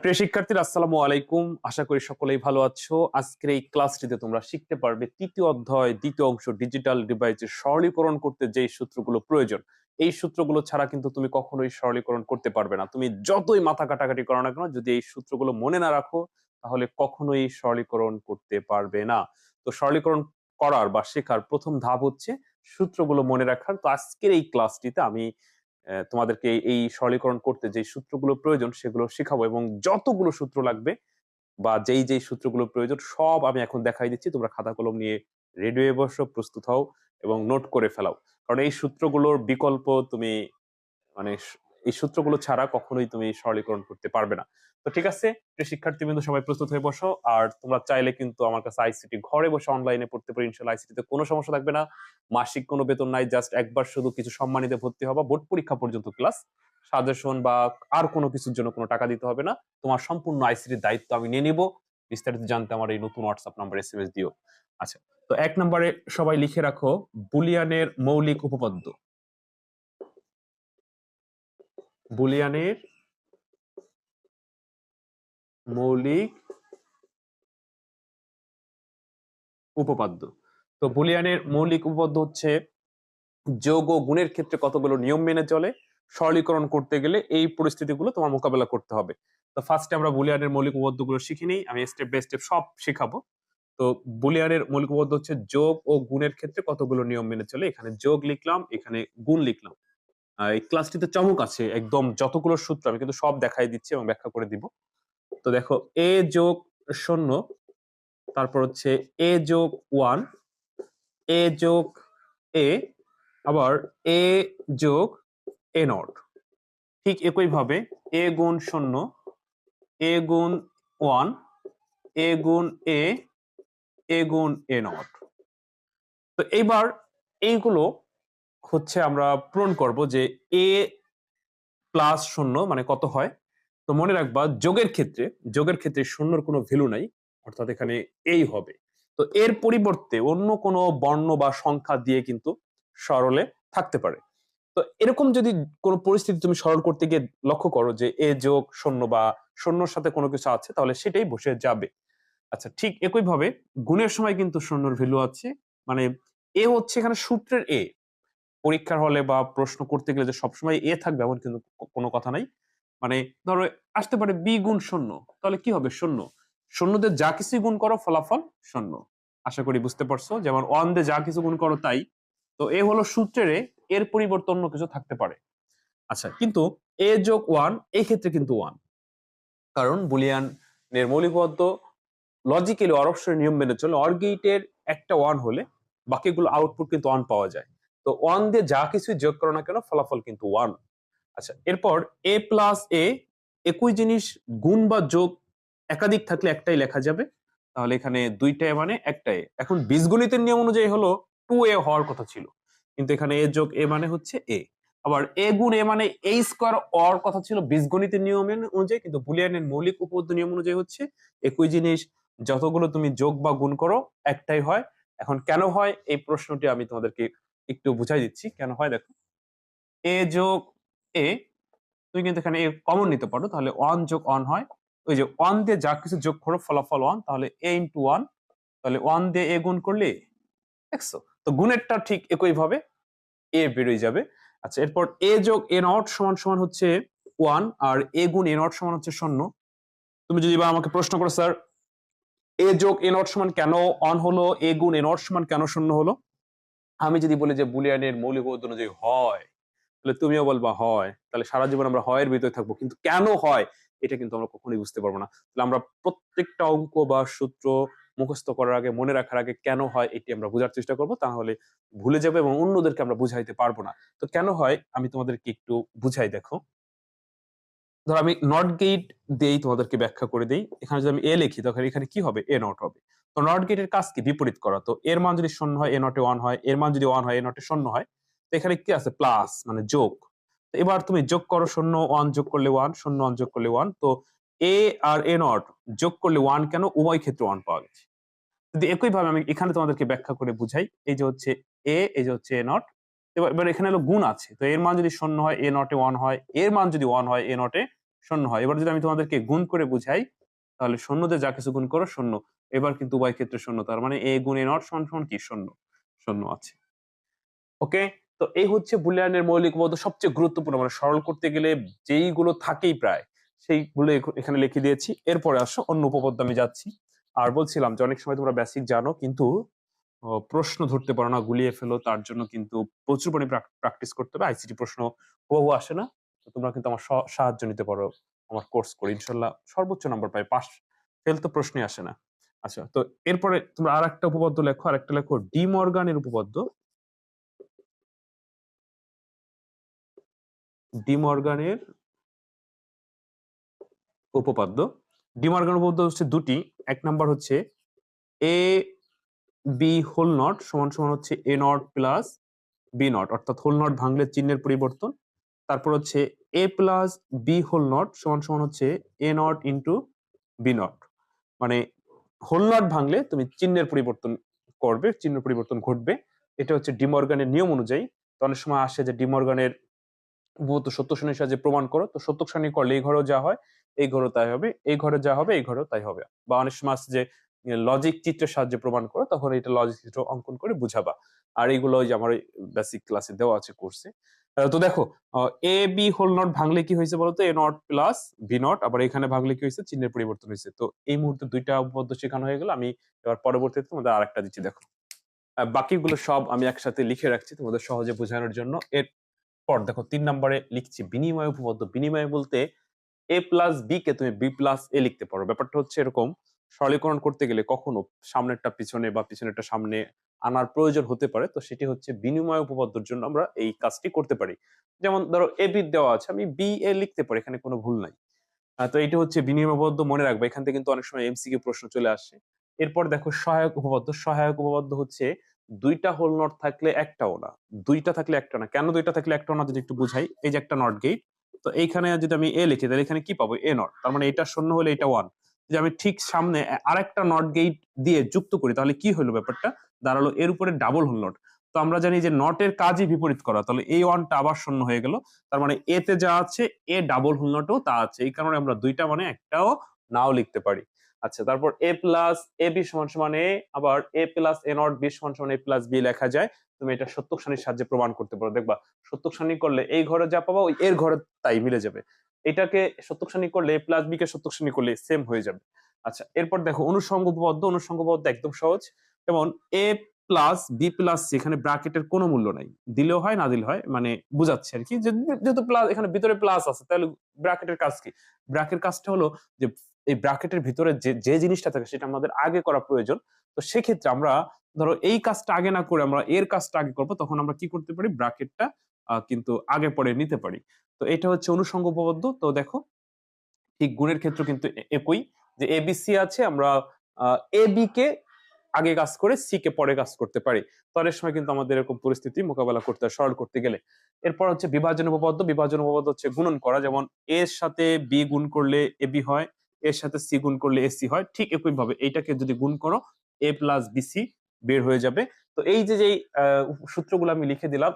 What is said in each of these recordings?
প্রিয় শিক্ষার্থীরা, আসসালামু আলাইকুম। আশা করি সকলেই ভালো আছো। আজকের এই ক্লাসটিতে তোমরা শিখতে পারবে তৃতীয় অধ্যায়, দ্বিতীয় অংশ, ডিজিটাল ডিভাইসের সরলীকরণ করতে যেই সূত্রগুলো প্রয়োজন। এই সূত্রগুলো ছাড়া কিন্তু তুমি কখনোই সরলীকরণ করতে পারবে না। তুমি যতই মাথা কাটাকাটি করো না কেন, যদি এই সূত্রগুলো মনে না রাখো, তাহলে কখনোই সরলীকরণ করতে পারবে না। তো সরলীকরণ করার বা শেখার প্রথম ধাপ হচ্ছে সূত্রগুলো মনে রাখার। তো আজকের এই ক্লাসটিতে আমি তোমাদেরকে এই- সরলীকরণ করতে যে সূত্রগুলো প্রয়োজন সেগুলো শেখাবো এবং যতগুলো সূত্র লাগবে বা যেই যেই সূত্রগুলো প্রয়োজন সব আমি এখন দেখাই দিচ্ছি। তোমরা খাতা কলম নিয়ে রেডি হয়ে বসো, প্রস্তুত হও এবং নোট করে ফেলাও। কারণ এই সূত্রগুলোর বিকল্প তুমি মানে এই সূত্রগুলো ছাড়া কখনোই তুমি সরলীকরণ করতে পারবে না। তো ঠিক আছে শিক্ষার্থীবৃন্দ, সবাই প্রস্তুত হয়ে বসো। আর তোমরা চাইলে কিন্তু আমার কাছে আইসিটি ঘরে বসে অনলাইনে পড়তে পারো। ইনশাল্লাহ আইসিটিতে কোনো সমস্যা থাকবে না। মাসিক কোনো বেতন নাই জাস্ট একবার শুধু কিছু সম্মানিত ভর্তি হবা। বোর্ড পরীক্ষা পর্যন্ত ক্লাস সাজেশন বা আর কোনো কিছুর জন্য কোনো টাকা দিতে হবে না। তোমার সম্পূর্ণ আইসিটির দায়িত্ব আমি নিয়ে নিব। বিস্তারিত জানতে আমার এই নতুন WhatsApp number S M S দিও। আচ্ছা তো এক নম্বরে সবাই লিখে রাখো, বুলিয়ানের মৌলিক উপপাদ্য। বুলিয়ানের মৌলিক উপপাদ্য। তো বুলিয়ানের মৌলিক উপপাদ্য হচ্ছে যোগ ও গুণের ক্ষেত্রে কতগুলো নিয়ম মেনে চলে, সরলীকরণ করতে গেলে এই পরিস্থিতিগুলো তোমার মোকাবেলা করতে হবে। তো ফার্স্টে আমরা বুলিয়ানের মৌলিক উপপাদ্যগুলো শিখে নিই, আমি স্টেপ বাই স্টেপ সব শেখাবো। তো বুলিয়ানের মৌলিক উপপাদ্য হচ্ছে যোগ ও গুণের ক্ষেত্রে কতগুলো নিয়ম মেনে চলে, এখানে যোগ লিখলাম, এখানে গুণ লিখলাম। এই ক্লাসটিতে চমক আছে, একদম যতগুলো সূত্র আমি কিন্তু সব দেখাই দিচ্ছি এবং ব্যাখ্যা করে দিব। তো দেখো এ যোগ শূন্য, তারপর হচ্ছে এ যোগ ওয়ান এ যোগ এ আবার এ যোগ এ নট ঠিক একইভাবে এ গুণ শূন্য এ গুণ ওয়ান এ গুণ এ এ গুণ এ নট তো এইবার এইগুলো হচ্ছে আমরা পূরণ করব যে এ প্লাস শূন্য মানে কত হয়? তো মনে রাখবা যোগের ক্ষেত্রে যোগের ক্ষেত্রে শূন্যর কোনো ভ্যালু নাই, অর্থাৎ এখানে এই হবে। তো এর পরিবর্তে অন্য কোনো বর্ণ বা সংখ্যা দিয়ে কিন্তু সরলে থাকতে পারে। তো এরকম যদি কোনো পরিস্থিতি তুমি সরল করতে গিয়ে লক্ষ্য করো যে এ যোগ শূন্য বা শূন্যর সাথে কোনো কিছু আছে, তাহলে সেটাই বসে যাবে। আচ্ছা ঠিক একইভাবে গুণের সময় কিন্তু শূন্যর ভ্যালু আছে মানে এ হচ্ছে এখানে সূত্রের এ পরীক্ষার হলে বা প্রশ্ন করতে গেলে যে সবসময় এ থাকবে এমন কিন্তু কোনো কথা নাই। মানে ধরো আসতে পারে বি গুণ শূন্য, তাহলে কি হবে? শূন্য। শূন্যদের যা কিছু গুণ করো, ফলাফল শূন্য। আশা করি বুঝতে পারছ? যেমন ওয়ান দিয়ে যা কিছু গুণ করো তাই। তো এ হলো সূত্রের এর পরিবর্তে অন্য কিছু থাকতে পারে। আচ্ছা কিন্তু এ যোগ ওয়ান এই ক্ষেত্রে কিন্তু ওয়ান। কারণ বুলিয়ান এর মৌলিক পদ্ম লজিক্যালি অরবসের নিয়ম মেনে চলে অর গেটের একটা ওয়ান হলে বাকিগুলো আউটপুট কিন্তু ওয়ান পাওয়া যায়। তো ওয়ান দিয়ে যা কিছু যোগ করো না কেন, ফলাফল কিন্তু ওয়ান আচ্ছা এরপর এ প্লাস এ একই জিনিস গুণ বা যোগ একাধিক থাকলে একটাই লেখা যাবে। তাহলে এখানে দুইটা এ মানে একটা এ। এখন বীজগণিতের নিয়ম অনুযায়ী হলো টু এ হওয়ার কথা ছিল। কিন্তু এখানে এ যোগ এ মানে হচ্ছে এ আবার এ গুণ এ মানে এই স্কোয়ার অর কথা ছিল বীজগণিতের নিয়ম অনুযায়ী, কিন্তু বুলিয়ানের মৌলিক উপপাদ্য নিয়ম অনুযায়ী হচ্ছে একই জিনিস, যতগুলো তুমি যোগ বা গুণ করো, একটাই হয়। এখন কেন হয়? এই প্রশ্নটি আমি তোমাদেরকে একটু বুঝাই দিচ্ছি। কেন হয় দেখো এ যোগ এ তুমি কিন্তু এখানে কমন নিতে পারো, তাহলে ওয়ান যোগ ওয়ান হয়। ওই যে ওয়ান দিয়ে যা কিছু যোগ করো ফলাফল ওয়ান তাহলে এ ইন্টু ওয়ান তাহলে ওয়ান দিয়ে এ গুণ করলে। দেখছ? তো গুণেরটা ঠিক একই ভাবে এ বেরোয় যাবে। আচ্ছা এরপর এ যোগ এ নট সমান সমান হচ্ছে ওয়ান আর এ গুণ এ নট সমান হচ্ছে শূন্য। তুমি যদি বা আমাকে প্রশ্ন করো, স্যার এ যোগ এ নট সমান কেন অন হলো? এ গুণ এ নট সমান কেন শূন্য হলো? আমি যদি বলি যে বুলিয়ানের মৌলিক উপপাদ্য অনুযায়ী হয়, তাহলে তুমিও বলবা হয়। তাহলে সারা জীবন আমরা হয়ের ভিতরে থাকব। কিন্তু কেন হয়? এটা কিন্তু আমরা কখনোই বুঝতে পারব না। তাহলে আমরা প্রত্যেকটা অঙ্ক বা সূত্র মুখস্থ করার আগে, মনে রাখার আগে কেন হয় এটি আমরা বোঝার চেষ্টা করব। তাহলে ভুলে যাবে এবং অন্যদেরকে আমরা বুঝাইতে পারব না। তো কেন হয়? আমি তোমাদেরকে একটু বুঝাই দেখো। ধর আমি নট গেট দিয়েই তোমাদেরকে ব্যাখ্যা করে দিই। এখানে যদি আমি এ লিখি, তখন এখানে কি হবে? এ নট হবে। তো নট গেটের কাজ কি? বিপরীত করা। তো এর মান যদি শূন্য হয় এ নটে ওয়ান হয়, এর মান যদি ওয়ান হয় এ নটে শূন্য হয়, তো এখানে কি আছে? প্লাস মানে যোগ। এবার তুমি যোগ করো শূন্য ওয়ান যোগ করলে ওয়ান শূন্য ওয়ান যোগ করলে ওয়ান তো এ আর এ নট যোগ করলে ওয়ান কেন? উভয় ক্ষেত্রে ওয়ান পাওয়া গেছে। যদি একইভাবে আমি এখানে তোমাদেরকে ব্যাখ্যা করে বুঝাই, এই যে হচ্ছে এ এই যে হচ্ছে এ নট এবার এখানে হলো গুণ আছে। তো এর মান যদি শূন্য হয় এ নটে ওয়ান হয়, এর মান যদি ওয়ান হয় এ নটে শূন্য হয়। এবার যদি আমি তোমাদেরকে গুণ করে বুঝাই তাহলে শূন্য দিয়ে যা কিছু গুণ করো শূন্য এবার কিন্তু উভয় ক্ষেত্রে শূন্য তার মানে এ গুণ, এ নট, সমান কি? শূন্য শূন্য আছে। ওকে? তো এই হচ্ছে বুলিয়ানের মৌলিক উপপাদ্য সবচেয়ে গুরুত্বপূর্ণ। মানে সরল করতে গেলে যেইগুলো থাকেই প্রায়, সেইগুলো এখ- এখানে লিখে দিয়েছি। এরপরে আসো, অন্য উপপাদ্য আমি যাচ্ছি। আর বলছিলাম যে অনেক সময় তোমরা বেসিক জানো, কিন্তু প্রশ্ন ধরতে পারো না, গুলিয়ে ফেলো, তার জন্য কিন্তু প্রচুর পরিমাণে প্র্যাকটিস করতে হবে। আইসিটি প্রশ্ন হুবহু আসে না। তোমরা কিন্তু আমার সাহায্য নিতে পারো। আমার কোর্স করে। ইনশাল্লাহ সর্বোচ্চ নাম্বার পাই। পাস ফেল তো প্রশ্নই আসে না। আচ্ছা তো এরপরে তোমরা আর একটা উপপাদ্য লেখো আর একটা লেখো ডি মর্গানের উপপাদ্য। ডি মর্গানের উপপাদ্য। ডি মর্গান উপপাদ্য হচ্ছে দুটি। এক নাম্বার হচ্ছে এ বি হোল নট সমান সমান হচ্ছে A not plus B not অর্থাৎ হোল নট ভাঙলে চিহ্নের পরিবর্তন। তারপর হচ্ছে A plus B whole not সমান সমান হচ্ছে A not into B not মানে হোল নট ভাঙলে তুমি চিহ্নের পরিবর্তন করবে, চিহ্ন পরিবর্তন ঘটবে। এটা হচ্ছে ডিমর্গানের নিয়ম অনুযায়ী। তো অনেক সময় আসে যে ডিমর্গানের উপপাদ্য সত্য সারণীর সাহায্যে প্রমাণ করো। তো সত্য সারণী করলে এই ঘরেও যা হয়, এই ঘরেও তাই হবে, এই ঘরে যা হবে, এই ঘরেও তাই হবে। বা অনেক সময় আসছে যে লজিক চিত্রের সাহায্যে প্রমাণ করো, তখন এটা লজিক চিত্র অঙ্কন করে বুঝাবা। আর এইগুলো ওই যে আমার বেসিক ক্লাসে দেওয়া আছে কোর্সে তো দেখো এ বি হোল নট ভাঙলে কি হয়েছে বলতো? A not plus B not আবার এখানে ভাঙলে কি হয়েছে? চিহ্নের পরিবর্তন হয়েছে। তো এই মুহূর্তে দুইটা উপপাদ্য শেখানো হয়ে গেল। আমি এবার পরবর্তীতে তোমাদের আরেকটা দিচ্ছি, দেখো। বাকিগুলো সব আমি একসাথে লিখে রাখছি তোমাদের সহজে বোঝানোর জন্য। এর পর দেখো, তিন নম্বরে লিখছি, বিনিময় উপপাদ্য। বিনিময় বলতে এ প্লাস বি কে তুমি বি প্লাস এ লিখতে পারো। ব্যাপারটা হচ্ছে এরকম সরলীকরণ করতে গেলে কখনো সামনেরটা পিছনে বা পিছনেরটা সামনে আনার প্রয়োজন হতে পারে। তো সেটি হচ্ছে বিনিময় উপপাদ্যর জন্য আমরা এই কাজটি করতে পারি। যেমন ধরো এ বি দেওয়া আছে, আমি বি এ লিখতে পারি, এখানে কোনো ভুল নাই। তো এটা হচ্ছে বিনিময় উপপাদ্য মনে রাখবে, এখান থেকে কিন্তু অনেক সময় এমসিকিউ প্রশ্ন চলে আসে। এরপর দেখো সহায়ক উপপাদ্য সহায়ক উপপাদ্য হচ্ছে দুইটা হোল নট থাকলে একটাও না। দুইটা থাকলে একটা না। কেন দুইটা থাকলে একটাও না যদি একটু বুঝাই? এই যে একটা নট গেট, তো এইখানে যদি আমি এ লিখি, তাহলে এখানে কি পাবো? A not. তার মানে এটা শূন্য হলে এটা ওয়ান যদি আমি ঠিক সামনে আরেকটা নট গেট দিয়ে যুক্ত করি, তাহলে কি হলো ব্যাপারটা? দাঁড়াল এর উপরে ডাবল হোল নট। তো আমরা জানি যে নটের কাজই বিপরীত করা, তাহলে এই ওয়ানটা আবার শূন্য হয়ে গেল। তার মানে এতে যা আছে, এ ডাবল হোল নটও তা আছে। এই কারণে আমরা দুইটা মানে একটাও নাও লিখতে পারি। আচ্ছা তারপর এ প্লাস এ বি সমান সমান এ, আবার A plus A not B সমান সমান এ প্লাস বি লেখা যায়। তুমি এটা সত্যক সারণীর সাহায্যে প্রমাণ করতে পারো। দেখবা, সত্যক সারণী করলে এই ঘরে যা পাবা, ওই এর ঘরে তাই মিলে যাবে। এটাকে সত্যক সারণী করলে প্লাস বি কে সত্যক করলে সেম হয়ে যাবে। আচ্ছা এরপর দেখো অনুসঙ্গ উপপাদ্য অনুসঙ্গ উপপাদ্য একদম সহজ। যেমন A plus B plus C এখানে ব্র্যাকেটের কোনো মূল্য নাই। দিলেও হয়, না দিলে হয় মানে বুঝাচ্ছে আর কি যেহেতু প্লাস এখানে ভিতরে প্লাস আছে, তাহলে ব্র্যাকেটের কাজ কি? ব্র্যাকেট কাজটা হলো যে, এই ব্র্যাকেটের ভিতরে যে যে জিনিসটা থাকে, সেটা আমাদের আগে করা প্রয়োজন। তো সেক্ষেত্রে আমরা, ধরো, এই কাজটা আগে না করে আমরা এর কাজটা আগে করব, তখন আমরা কি করতে পারি? ব্র্যাকেটটা কিন্তু আগে পরে নিতে পারি। তো এটা হচ্ছে অনুসঙ্গ উপপাদ্য। তো দেখো, ঠিক গুণের ক্ষেত্র কিন্তু একই যে এ বি সি আছে, আমরা এ বি কে আগে কাজ করে সি কে পরে কাজ করতে পারি। তো সময় কিন্তু আমাদের এরকম পরিস্থিতি মোকাবেলা করতে হয় সরল করতে গেলে। এরপর হচ্ছে বিভাজন উপপাদ্য। বিভাজন উপপাদ্য হচ্ছে গুণন করা। যেমন এর সাথে বি গুণ করলে এ বি হয় এর সাথে সি গুণ করলে এ সি হয়, ঠিক একই ভাবে এইটাকে যদি গুণ করো এ প্লাস বিসি বের হয়ে যাবে। তো এই যে যেই সূত্রগুলো আমি লিখে দিলাম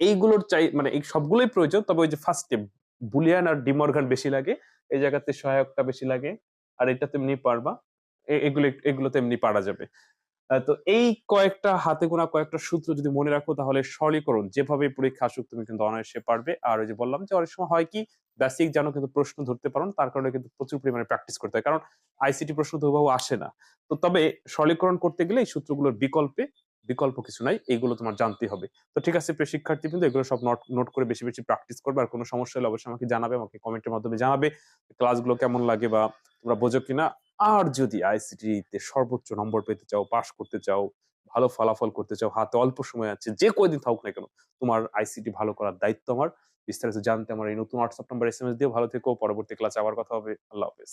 এইগুলোর চাই মানে এই সবগুলোই প্রয়োজন, তবে ওই যে ফার্স্টে বুলিয়ান আর ডিমর্গান বেশি লাগে, এই জায়গাতে সহায়কটা বেশি লাগে, আর এটা তেমনি পারবা এগুলো এগুলো তেমনি পারা যাবে। তো এই কয়েকটা হাতে গোনা কয়েকটা সূত্র যদি মনে রাখো, তাহলে সরলীকরণ যেভাবে পরীক্ষা আসুক, তুমি কিন্তু অনায়াসে পারবে। আর ওই যে বললাম যে, অনেক সময় হয় কি বেসিক জানো কিন্তু প্রশ্ন ধরতে পারো তার কারণে কিন্তু প্রচুর পরিমাণে প্র্যাকটিস করতে হয়, কারণ আইসিটি প্রশ্ন তো আসে না। তো তবে সরলীকরণ করতে গেলে এই সূত্রগুলোর বিকল্পে বিকল্প কিছু নাই, এগুলো তোমার জানতে হবে। তো ঠিক আছে, প্রিয় শিক্ষার্থী কিন্তু এগুলো সব নোট নোট করে বেশি বেশি প্র্যাকটিস করবে, আর কোনো সমস্যা হলে অবশ্যই আমাকে জানাবে, আমাকে কমেন্টের মাধ্যমে জানাবে ক্লাসগুলো কেমন লাগে বা তোমরা বোঝো কিনা। আর যদি আইসিটিতে সর্বোচ্চ নম্বর পেতে চাও পাশ করতে চাও, ভালো ফলাফল করতে চাও, হাতে অল্প সময় আছে, যে কয়দিন থাকুক না কেন, তোমার আইসিটি ভালো করার দায়িত্ব আমার। বিস্তারিত জানতে আমার এই নতুন WhatsApp number S M S দিয়ে ভালো থেকো। পরবর্তী ক্লাসে আবার কথা হবে। আল্লাহ হাফেজ।